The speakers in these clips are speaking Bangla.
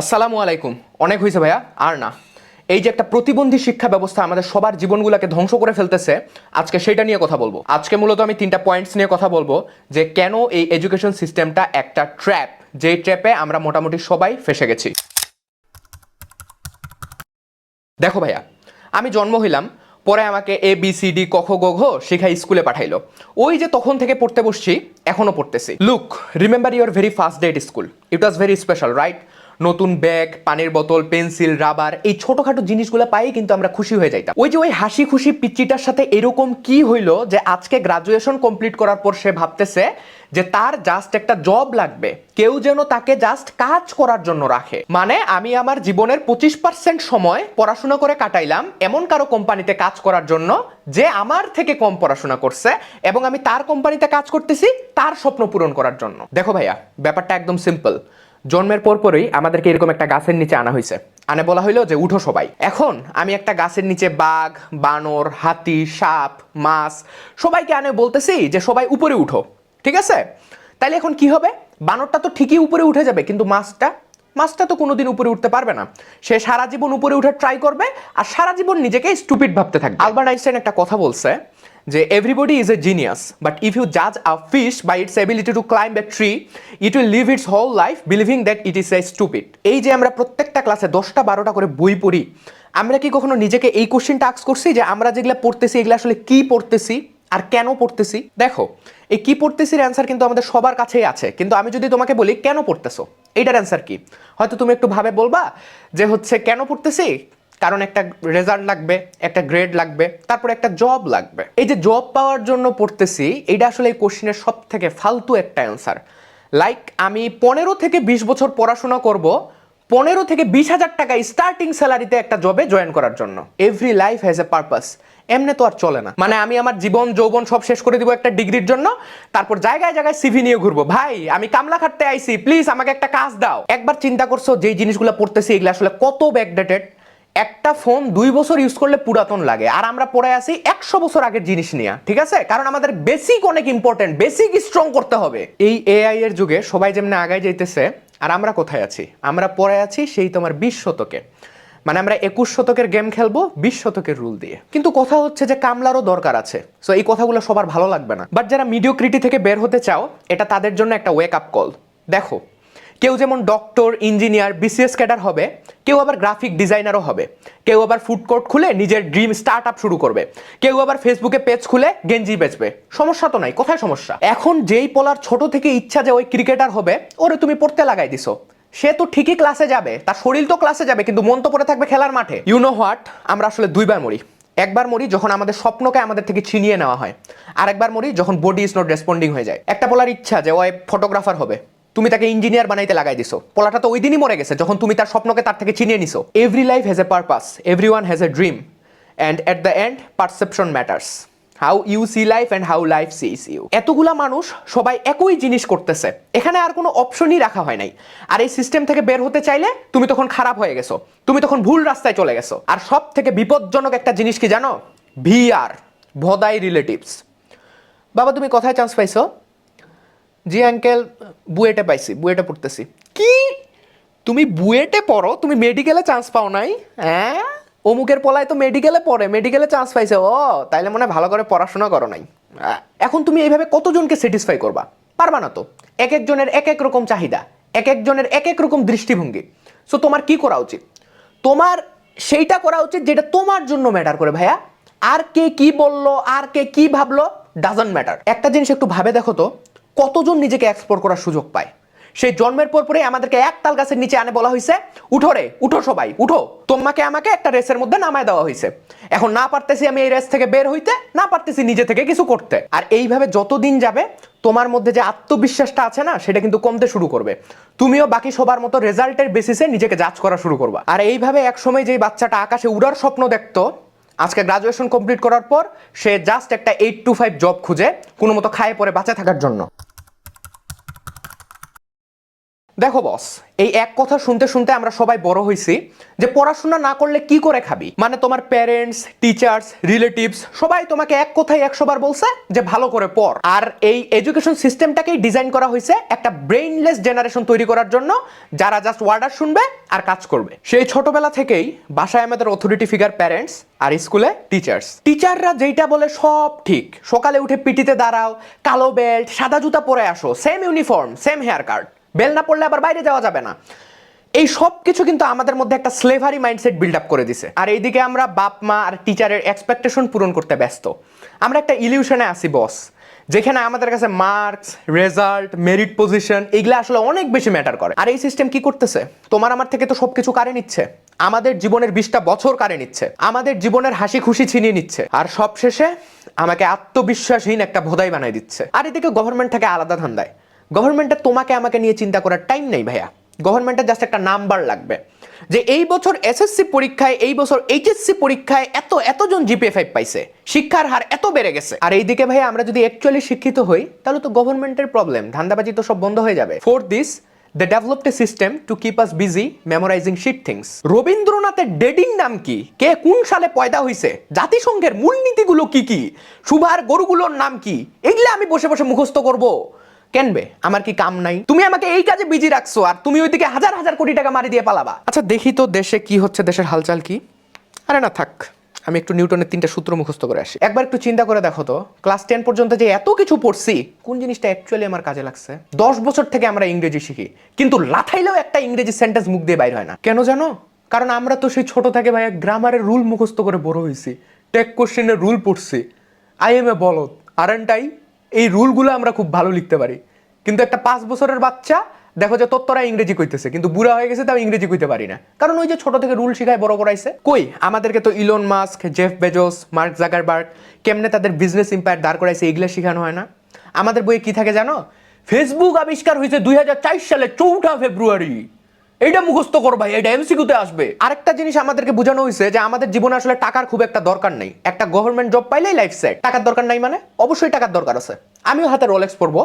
আসসালামু আলাইকুম। অনেক হয়েছে ভাইয়া, আর না। এই যে একটা প্রতিবন্ধী শিক্ষা ব্যবস্থা আমাদের সবার জীবনগুলোকে ধ্বংস করে ফেলতেছে, আজকে সেটা নিয়ে কথা বলব। আজকে মূলত আমি তিনটা পয়েন্টস নিয়ে কথা বলব, যে কেন এই এডুকেশন সিস্টেমটা একটা ট্র্যাপ যেই ট্র্যাপে আমরা মোটামুটি সবাই ফেসে গেছি। দেখো ভাইয়া, আমি জন্ম হইলাম, পরে আমাকে এ বি সি ডি কখ গ, ঘ শিখাই স্কুলে পাঠাইলো। ওই যে তখন থেকে পড়তে বসছি এখনও পড়তেছি। Look remember your very first day school it was very special right নতুন ব্যাগ, পানির বোতল, পেন্সিল, রাবার, এই ছোটখাটো জিনিসগুলো পাই কিন্তু আমরা খুশি হয়ে যাইতাম। ওই যে ওই হাসি খুশি পিচ্চিটার সাথে এরকম কি হইল যে আজকে গ্রাজুয়েশন কমপ্লিট করার পর সে ভাবতেছে যে তার জাস্ট একটা জব লাগবে। কেউ যেন তাকে জাস্ট কাজ করার জন্য রাখে। মানে আমি আমার জীবনের পঁচিশ পার্সেন্ট সময় পড়াশোনা করে কাটাইলাম এমন কারও কোম্পানিতে কাজ করার জন্য যে আমার থেকে কম পড়াশোনা করছে এবং আমি তার কোম্পানিতে কাজ করতেছি তার স্বপ্ন পূরণ করার জন্য। দেখো ভাইয়া, ব্যাপারটা একদম সিম্পল জন্মের পরপরই আমাদেরকে এরকম একটা গাছের নিচে আনা হয়েছে। আনে বলা হইল যে, উঠো সবাই। এখন আমি একটা গাছের নিচে বাঘ, বানর, হাতি, সাপ, মাছ সবাইকে আনে বলতেছি যে, সবাই উপরে উঠো। ঠিক আছে? তাইলে এখন কি হবে? বানরটা তো ঠিকই উপরে উঠে যাবে, কিন্তু মাছটা মাছটা তো কোনোদিন উপরে উঠতে পারবে না। সে সারা জীবন উপরে উঠে ট্রাই করবে, আর সারা জীবন নিজেকে স্টুপিড ভাবতে থাকবে। আলবার্ট আইনস্টাইন একটা কথা বলছে যে everybody is a genius but if you জাজ a fish by its ability to climb a tree it will live its whole life believing that it is a stupid এই যে আমরা প্রত্যেকটা ক্লাসে দশটা, বারোটা করে বই পড়ি, আমরা কি কখনো নিজেকে এই কোশ্চেনটা আক্স করছি যে আমরা যেগুলো পড়তেছি, এগুলো আসলে কি পড়তেছি আর কেন পড়তেছি? দেখো, এই কি পড়তেছির অ্যান্সার কিন্তু আমাদের সবার কাছেই আছে, কিন্তু আমি যদি তোমাকে বলি কেন পড়তেছো? এইটার অ্যান্সার কি? হয়তো তুমি একটু ভাবে বলবা যে হচ্ছে কেন পড়তেছি? কারণ একটা রেজাল্ট লাগবে, একটা গ্রেড লাগবে, তারপর একটা জব লাগবে। এই যে জব পাওয়ার জন্য পড়তেছি, এটা আসলে এই কোশ্চেনের সব থেকে ফালতু একটা অ্যান্সার লাইক আমি পনেরো থেকে বিশ বছর পড়াশোনা করব, পনেরো থেকে বিশ হাজার টাকা স্টার্টিং স্যালারিতে একটা জবে জয়েন করার জন্য। Every life has a purpose এমনি তো আর চলে না। মানে আমি আমার জীবন, যৌবন সব শেষ করে দিব একটা ডিগ্রির জন্য, তারপর জায়গায় জায়গায় সিভি নিয়ে ঘুরবো। ভাই, আমি কামলা খাটতে আইছি প্লিজ আমাকে একটা কাজ দাও। একবার চিন্তা করছ, যেই জিনিসগুলো পড়তেছি, এগুলো আসলে কত ব্যাকডেটেড একটা ফোন দুই বছর ইউজ করলে পুরাতন লাগে। আর আমরা পড়ে আছি একশো বছর আগের জিনিস নিয়ে, ঠিক আছে? কারণ আমাদের বেসিক অনেক ইম্পর্টেন্ট বেসিক স্ট্রং করতে হবে। এই এআই এর যুগে সবাই যেমনি আগায় যাইতেছে, আর আমরা কোথায় আছি? আমরা পড়ে আছি সেই তোমার বিশ শতকে। মানে আমরা একুশ শতকের গেম খেলব বিশ শতকের রুল দিয়ে। কিন্তু কথা হচ্ছে যে কামলারও দরকার আছে। সো এই কথাগুলো সবার ভালো লাগবে না। বাট যারা মিডিওক্রিটি থেকে বের হতে চাও, এটা তাদের জন্য একটা ওয়েক আপ কল দেখো কেউ যেমন ডক্টর ইঞ্জিনিয়ার বিসিএস ক্যাডার হবে, কেউ আবার গ্রাফিক ডিজাইনারও হবে। কেউ আবার ফুড কোর্ট খুলে নিজের ড্রিম স্টার্ট আপ শুরু করবে। কেউ আবার ফেসবুকে পেজ খুলে গেঞ্জি বেচবে। সমস্যা তো নাই, কোথায় সমস্যা? এখন যেই পলার ছোট থেকে ইচ্ছা যে ওই ক্রিকেটার হবে, ওরে তুমি পড়তে লাগাই দিছো। সে তো ঠিকই ক্লাসে যাবে, তার শরীর তো ক্লাসে যাবে, কিন্তু মন তো পড়ে থাকবে খেলার মাঠে। ইউ নো হোয়াট আমরা আসলে দুইবার মরি। একবার মরি যখন আমাদের স্বপ্নকে আমাদের থেকে ছিনিয়ে নেওয়া হয়। আর একবার মরি যখন বডি ইজ নট রেসপন্ডিং হয়ে যায়। একটা বলার ইচ্ছা যে ওই ফটোগ্রাফার হবে। তুমি তাকে ইঞ্জিনিয়ার বানাইতে লাগাই দিছো। পোলাটা তো ওই দিনই মরে গেছে, যখন তুমি তার স্বপ্নকে তার থেকে ছিনিয়ে নিছো। Every life has a purpose every one has a dream and at the end perception matters how you see life and how life sees you এতগুলা মানুষ সবাই একই জিনিস করতেছে। এখানে আর কোনো অপশনই রাখা হয় নাই। আর এই সিস্টেম থেকে বের হতে চাইলে তুমি তখন খারাপ হয়ে গেছো। তুমি তখন ভুল রাস্তায় চলে গেছো। আর সব থেকে বিপজ্জনক একটা জিনিস কি জানো? ভিআর ভদাই রিলেটিভস বাবা, তুমি কোথায় চান্স পাইছো? জি আঙ্কেল, বুয়েটে পাইছি, বুয়েটে পড়তেছি। কি? তুমি বুয়েটে পড়ো? তুমি মেডিকেলে চান্স পাও নাই? হ্যাঁ? অমুকের পলায় তো মেডিকেলে পড়ে, মেডিকেলে চান্স পাইছে। ও, তাইলে মনে ভালো করে পড়াশোনা করো নাই। এখন তুমি এইভাবে কতজনকে স্যাটিসফাই করবা? পারবা না তো। এক একজনের এক এক রকম চাহিদা, এক একজনের এক এক রকম দৃষ্টিভঙ্গি। সো তোমার কি করা উচিত? তোমার সেইটা করা উচিত যেটা তোমার জন্য ম্যাটার করে ভাইয়া। আর কে কি বলল, আর কে কি ভাবলো ডাজন্ট ম্যাটার একটা জিনিস একটু ভাবে দেখো তো। কতজন নিজেকে এক্সপ্লোর করার সুযোগ পায়? সেই জন্মের পর পরে আমাদেরকে এক তাল গাছের নিচে আনে বলা হয়েছে উঠো রে, উঠো সবাই, উঠো। তোমাকে আমাকে একটা রেসের মধ্যে নামায় দেওয়া হয়েছে এখন না পারতেছি আমি এই রেস থেকে বের হইতে, না পারতেছি নিজে থেকে কিছু করতে। আর এইভাবে যতদিন যাবে, তোমার মধ্যে যে আত্মবিশ্বাসটা আছে না, সেটা কিন্তু কমতে শুরু করবে। তুমিও বাকি সবার মতো রেজাল্টের বেসিসে নিজেকে জাজ করা শুরু করবা। আর এইভাবে এক সময় যেই বাচ্চাটা আকাশে উড়ার স্বপ্ন দেখতো, আজকে গ্রাজুয়েশন কমপ্লিট করার পর, সে জাস্ট একটা এইট টু ফাইভ জব খুঁজে, কোনো মতো খায় পরে বাঁচা থাকার জন্য। দেখো বস এই এক কথা শুনতে শুনতে আমরা সবাই বড় হয়েছি যে পড়াশোনা না করলে কি করে খাবি? মানে তোমার প্যারেন্টস টিচার্স রিলেটিভস সবাই তোমাকে এক কথায় একশো বার বলছে যে ভালো করে পড়। আর এই এডুকেশন সিস্টেমটাকেই ডিজাইন করা হয়েছে একটা ব্রেইনলেস জেনারেশন তৈরি করার জন্য, যারা জাস্ট ওয়ার্ডার শুনবে আর কাজ করবে। সেই ছোটবেলা থেকেই বাসায় আমাদের অথরিটি ফিগার প্যারেন্টস আর স্কুলে টিচার্স টিচাররা যেইটা বলে সব ঠিক। সকালে উঠে পিটিতে দাঁড়াও, কালো বেল্ট সাদা জুতা পরে আসো same uniform same hair card bell না পড়লে আবার বাইরে যাওয়া যাবে না। এই সব কিছু কিন্তু আমাদের মধ্যে একটা স্লেভারি মাইন্ডসেট বিল্ড আপ করে দিছে। আর এইদিকে আমরা বাপ, মা আর টিচারের এক্সপেকটেশন পূরণ করতে ব্যস্ত। আমরা একটা ইলিউশনে আসি বস যেখানে আমাদের কাছে মার্কস রেজাল্ট মেরিট পজিশন এগুলো আসলে অনেক বেশি ম্যাটার করে। আর এই সিস্টেম কি করতেছে? তোমার আমার থেকে তো সবকিছু কারে নিচ্ছে? আমাদের জীবনের বিশটা বছর কারে নিচ্ছে? আমাদের জীবনের হাসি খুশি ছিনিয়ে নিচ্ছে? আর সব শেষে আমাকে আত্মবিশ্বাসহীন একটা ভোদাই বানাই দিচ্ছে। আর এদিকে গভর্নমেন্ট থেকে আলাদা ধান্দায়। গভর্নমেন্টের তোমাকে আমাকে নিয়ে চিন্তা করার টাইম নেই ভাইয়া। গভর্নমেন্টের জাস্ট একটা নাম্বার লাগবে। যে এই বছর এসএসসি পরীক্ষায়, এই বছর এইচএসসি পরীক্ষায় এত, এতজন জিপিএ ফাইভ পাইছে। শিক্ষার হার এত বেড়ে গেছে। আর এইদিকে ভাই আমরা যদি অ্যাকচুয়ালি শিক্ষিত হই, তাহলে তো গভর্নমেন্টের প্রবলেম ধান্দাবাজি তো সব বন্ধ হয়ে যাবে। For this the developed a system to keep us busy memorizing shit things রবীন্দ্রনাথের ডেডিং নাম কি? কে কোন সালে পয়দা হয়েছে জাতিসংঘের মূলনীতিগুলো কি কি? সুভার গরুগুলোর নাম কি? এগুলো আমি বসে বসে মুখস্থ করব। কেনবে? আমার কি কাম নাই? তুমি আমাকে এই কাজে বিজি রাখছো আর তুমি ওইদিকে হাজার হাজার কোটি টাকা মারি দিয়ে পালাবা। আচ্ছা দেখি তো দেশে কি হচ্ছে দেশের হালচাল কি? আরে না থাক। আমি একটু নিউটনের তিনটা সূত্র মুখস্থ করে আসি। একবার একটু চিন্তা করে দেখো তো ক্লাস টেন পর্যন্ত যে এত কিছু পড়ছি কোন জিনিসটা অ্যাকচুয়ালি আমার কাজে লাগছে? দশ বছর থেকে আমরা ইংরেজি শিখি কিন্তু লাথাইলেও একটা ইংরেজি সেন্টেন্স মুখ দিয়ে বাইর হয় না। কেন জানো? কারণ আমরা তো সেই ছোট থেকে ভাই গ্রামারের রুল মুখস্থ করে বড় হয়েছি। টেক কোশ্চেনের রুল পড়ছি। আই এম এ বলত আর আই এই রুলগুলো আমরা খুব ভালো লিখতে পারি। কিন্তু একটা পাঁচ বছরের বাচ্চা, দেখো যে তত্ত্বরা ইংরেজি কইতেছে, কিন্তু বুড়া হয়ে গেছে, তাও ইংরেজি কইতে পারি না। কারণ ওই যে ছোট থেকে রুল শিখায়, বড় করাইছে। কই? আমাদেরকে তো Elon Musk Jeff Bezos Mark Zuckerberg কেমনে তাদের বিজনেস ইম্পায়ার দাঁড় করাইছে, এগুলো শেখানো হয় না। আমাদের বইয়ে কি থাকে জানো? ফেসবুক আবিষ্কার হয়েছে দুই সালে চৌঠা ফেব্রুয়ারি এইটা মুখস্থ করো ভাই এটা এমসিকিউতে আসবে। আরেকটা জিনিস আমাদেরকে বোঝানো হয়েছে যে আমাদের জীবনে আসলে টাকার খুব একটা দরকার নেই। একটা গভর্নমেন্ট জব পাইলেই লাইফ সেট টাকার দরকার নাই মানে? অবশ্যই টাকার দরকার আছে। আমিও হাতে রোলেক্স পরবো।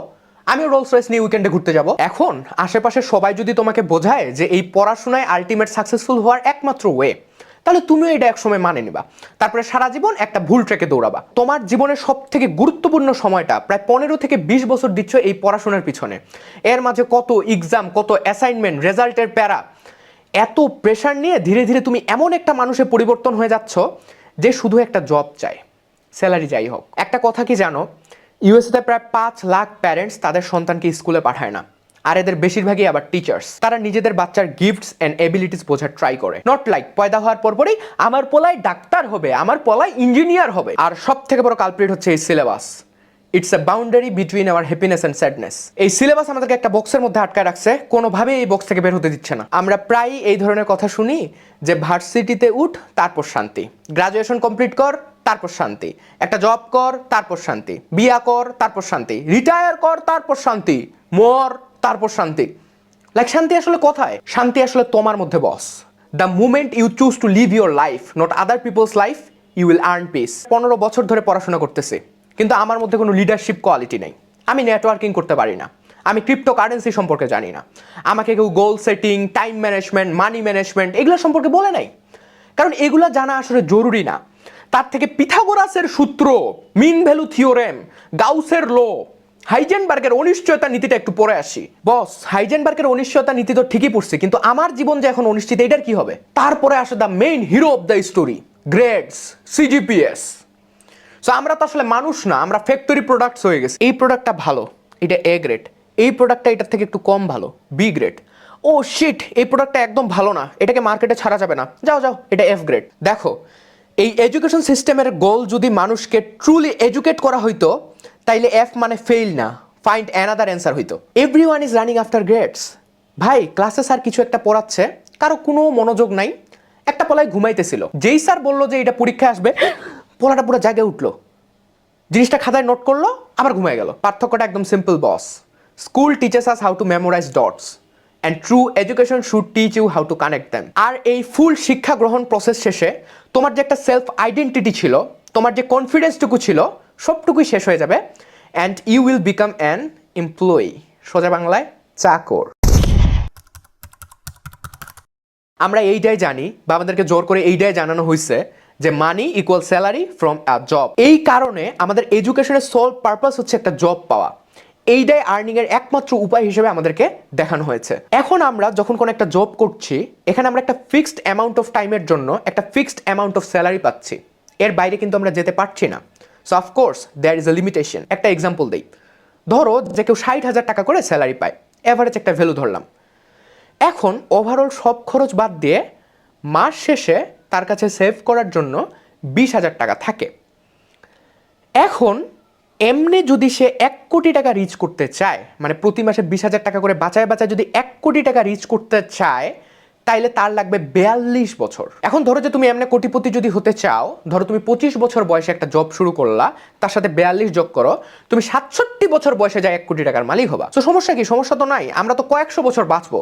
আমি রোলস রয়েস নিয়ে উইকেন্ডে ঘুরতে যাব। এখন আশেপাশে সবাই যদি তোমাকে বোঝায় যে এই পড়াশোনায় আলটিমেট সাকসেসফুল হওয়ার একমাত্র ওয়ে তাহলে তুমিও এটা একসময় মানে নিবা। তারপরে সারা জীবন একটা ভুল ট্রেকে দৌড়াবা। তোমার জীবনের সব থেকে গুরুত্বপূর্ণ সময়টা প্রায় পনেরো থেকে বিশ বছর দিচ্ছ এই পড়াশোনার পিছনে। এর মাঝে কত এক্সাম কত অ্যাসাইনমেন্ট রেজাল্টের প্যারা। এত প্রেশার নিয়ে ধীরে ধীরে তুমি এমন একটা মানুষে পরিবর্তন হয়ে যাচ্ছ যে শুধু একটা জব চায়। স্যালারি যাই হোক। একটা কথা কি জানো? ইউএসএতে প্রায় পাঁচ লাখ প্যারেন্টস তাদের সন্তানকে স্কুলে পাঠায় না। আর এদের বেশিরভাগই আবার টিচার্স তারা নিজেদের বাচ্চার গিফটস অ্যান্ড এবিলিটিস বোঝার ট্রাই করে। নট লাইক পয়দা হওয়ার পরপরই আমার পোলায় ডাক্তার হবে, আমার পোলায় ইঞ্জিনিয়ার হবে। আর সব থেকে বড় কালপ্রিট হচ্ছে এই syllabus it's a boundary between our happiness and sadness এই সিলেবাস আমাদেরকে একটা বক্সের মধ্যে আটকায় রাখছে, কোনোভাবেই এই বক্স থেকে বের হতে দিচ্ছে না। আমরা প্রায়ই এই ধরনের কথা শুনি যে ভার্সিটিতে উঠ, তারপর শান্তি। গ্রাজুয়েশন কমপ্লিট কর, তারপর শান্তি। একটা জব কর, তারপর শান্তি। বিয়া কর, তারপর শান্তি। রিটায়ার কর, তারপর শান্তি। মর তারপর শান্তি। লাইক শান্তি আসলে কোথায়? শান্তি আসলে তোমার মধ্যে boss the moment you choose to live your life not other people's life you will earn peace পনেরো বছর ধরে পড়াশোনা করতেছি, কিন্তু আমার মধ্যে কোনো লিডারশিপ কোয়ালিটি নেই। আমি নেটওয়ার্কিং করতে পারি না। আমি ক্রিপ্টো কারেন্সি সম্পর্কে জানি না। আমাকে কেউ goal setting time management money management এগুলো সম্পর্কে বলে নাই। কারণ এগুলো জানা আসলে জরুরি না। তার থেকে পিথাগোরাসের সূত্র, মিন ভ্যালু থিওরেম, গাউসের লো হাইজেনবার্গের অনিশ্চয়তা নীতিটা একটু পরে আসি। বস, হাইজেনবার্গের অনিশ্চয়তা নীতি তো ঠিকই পড়ছে, কিন্তু আমার জীবন যে এখন অনিশ্চিত এটার কি হবে? তারপরে আসে the main hero of the story grades CGPAs so আমরা তো আসলে মানুষ না, আমরা ফ্যাক্টরি প্রোডাক্টস হয়ে গেছি। এই প্রোডাক্টটা ভালো, এটা এ গ্রেড এই প্রোডাক্টটা এটার থেকে একটু কম ভালো বি গ্রেড ও শিট এই প্রোডাক্টটা একদম ভালো না, এটাকে মার্কেটে ছাড়া যাবে না। যাও যাও, এটা এফ গ্রেড দেখো, এই এডুকেশন সিস্টেমের গোল যদি মানুষকে ট্রুলি এডুকেট করা হইতো তাইলে এফ মানে ফেইল না ফাইন্ড অ্যানাদার অ্যান্সার হইতো। Every one is running after grades ভাই ক্লাসে স্যার কিছু একটা পড়াচ্ছে, কারও কোনো মনোযোগ নাই, একটা পলায় ঘুমাইতেছিল। যেই স্যার বলল যে এটা পরীক্ষায় আসবে, পোলাটা পুরো জায়গায় উঠল। জিনিসটা খাতায় নোট করল, আবার ঘুমিয়ে গেল। পার্থক্যটা একদম simple boss school teachers us how to memorize dots and true education should teach you how to connect them আর এই ফুল শিক্ষা গ্রহণ প্রসেস শেষে তোমার যে একটা সেলফ আইডেন্টিটি ছিল, তোমার যে কনফিডেন্সটুকু ছিল সবটুকুই শেষ হয়ে যাবে। And you will become an employee সোজা বাংলায়, চাকর। আমরা এইটাই জানি বা আমাদেরকে জোর করে এইটাই জানানো হয়েছে যে money equal salary from a job এই কারণে আমাদের এডুকেশনের সোল পারপাস হচ্ছে একটা জব পাওয়া। এইটাই আর্নিং এর একমাত্র উপায় হিসেবে আমাদেরকে দেখানো হয়েছে। এখন আমরা যখন কোনো একটা জব করছি, এখানে আমরা একটা ফিক্সড অ্যামাউন্ট অফ টাইমের জন্য একটা ফিক্সড অ্যামাউন্ট অফ স্যালারি পাচ্ছি। এর বাইরে কিন্তু আমরা যেতে পারছি না। So of course there is a limitation একটা এক্সাম্পল দিই। ধরো যে কেউ ষাট হাজার টাকা করে স্যালারি পায়। এভারেজ একটা ভ্যালু ধরলাম। এখন ওভারঅল সব খরচ বাদ দিয়ে মাস শেষে তার কাছে সেভ করার জন্য বিশ হাজার টাকা থাকে। এখন এমনি যদি সে এক কোটি টাকা রিচ করতে চায় মানে প্রতি মাসে বিশ হাজার টাকা করে বাঁচায় বাঁচায় যদি এক কোটি টাকা রিচ করতে চায় তাইলে তার লাগবে বিয়াল্লিশ বছর। এখন ধরো যে তুমি এমনি কোটিপতি যদি হতে চাও, ধরো তুমি পঁচিশ বছর বয়সে একটা জব শুরু করলা, তার সাথে বিয়াল্লিশ যোগ করো, তুমি সাতষট্টি বছর বয়সে যায় এক কোটি টাকার মালিক হবা। তো সমস্যা কি? সমস্যা তো নাই। আমরা তো কয়েকশো বছর বাঁচবো।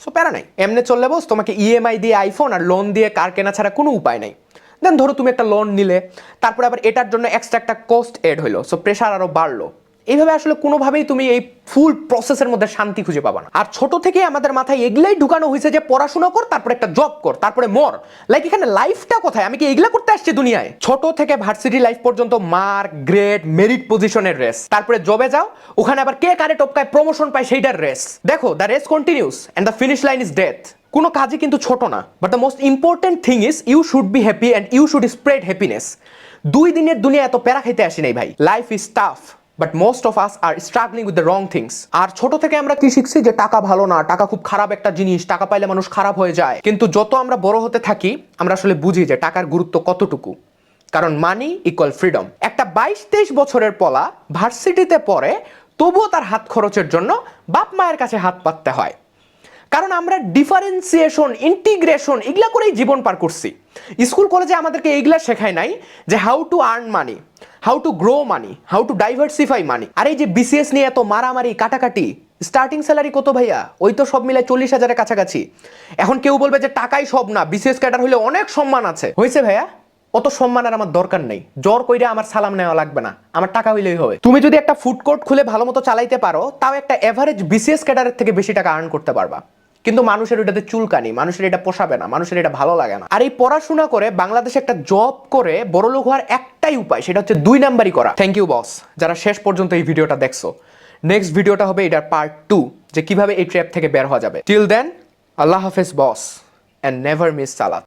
সো প্যারা নাই। এমনি চললে বস, তোমাকে ইএমআই দিয়ে আইফোন আর লোন দিয়ে কার কেনা ছাড়া কোনো উপায় নাই। দেন ধরো তুমি একটা লোন নিলে, তারপরে আবার এটার জন্য এক্সট্রা একটা কস্ট এড হইল। সো প্রেশার আরও বাড়লো। এইভাবে আসলে কোনোভাবেই তুমি এই ফুল প্রসেসের মধ্যে শান্তি খুঁজে পাবা না। আর ছোট থেকে আমাদের মাথায় এগুলাই ঢুকানো হয়েছে যে পড়াশোনা কর, তারপরে একটা জব কর, তারপরে মর। লাইক এখানে লাইফটা কোথায়? আমি কি এগুলা করতে আসছি দুনিয়ায়? ছোট থেকে ভার্সিটি লাইফ পর্যন্ত মার্ক গ্রেড মেরিট পজিশনের রেস তারপরে জবে যাও, ওখানে আবার কে কারে টপকায় প্রমোশন পায় সেইটার রেস দেখো the race continues and the finish line is death কোনো কাজই কিন্তু ছোট না। But the most important thing is you should be happy and you should spread happiness দুই দিনের দুনিয়া এত প্যারা খাইতে আসি নাই ভাই। Life is tough but most of us are struggling with the wrong things আর ছোট থেকে আমরা কি শিখছি? যে টাকা ভালো না, টাকা খুব খারাপ একটা জিনিস, টাকা পাইলে মানুষ খারাপ হয়ে যায়। কিন্তু যত আমরা বড় হতে থাকি, আমরা আসলে বুঝি যে টাকার গুরুত্ব কতটুকু। কারণ মানি ইকুয়াল ফ্রিডম একটা বাইশ তেইশ বছরের পলা ভার্সিটিতে পড়ে, তবুও তার হাত খরচের জন্য বাপ মায়ের কাছে হাত পাততে হয়। কারণ আমরা ডিফারেন্সিয়েশন ইন্টিগ্রেশন এগুলা করেই জীবন পার করছি। স্কুল, কলেজে আমাদেরকে এইগুলা শেখায় নাই যে how to earn money how to grow money how to diversify money আর এই যে বিসিএস নিয়ে এত মারামারি, কাটাকাটি স্টার্টিং স্যালারি কত ভাইয়া? ওই তো সব মিলে চল্লিশ হাজারের কাছাকাছি। এখন কেউ বলবে যে টাকাই সব না বিসিএস ক্যাডার হলে অনেক সম্মান আছে। হয়েছে ভাইয়া? অত সম্মানের আমার দরকার নেই। জ্বর কইরা আমার সালাম নেওয়া লাগবে না। আমার টাকা হইলেই হবে। তুমি যদি একটা ফুড কোর্ট খুলে ভালো মতো চালাইতে পারো, তাও একটা এভারেজ বিসিএস ক্যাডারের থেকে বেশি টাকা আর্ন করতে পারবা। কিন্তু মানুষের ওইটাতে চুলকানি, মানুষের এটা পোষাবে না, মানুষের এটা ভালো লাগে না। আর এই পড়াশোনা করে বাংলাদেশে একটা জব করে বড়লোক হওয়ার একটাই উপায়, সেটা হচ্ছে দুই নাম্বারই করা। থ্যাংক ইউ বস যারা শেষ পর্যন্ত এই ভিডিওটা দেখছ। নেক্সট ভিডিওটা হবে এটার পার্ট টু যে কীভাবে এই ট্র্যাপ থেকে বের হওয়া যাবে। টিল দেন আল্লাহ হাফেজ বস অ্যান্ড নেভার মিস সালাত।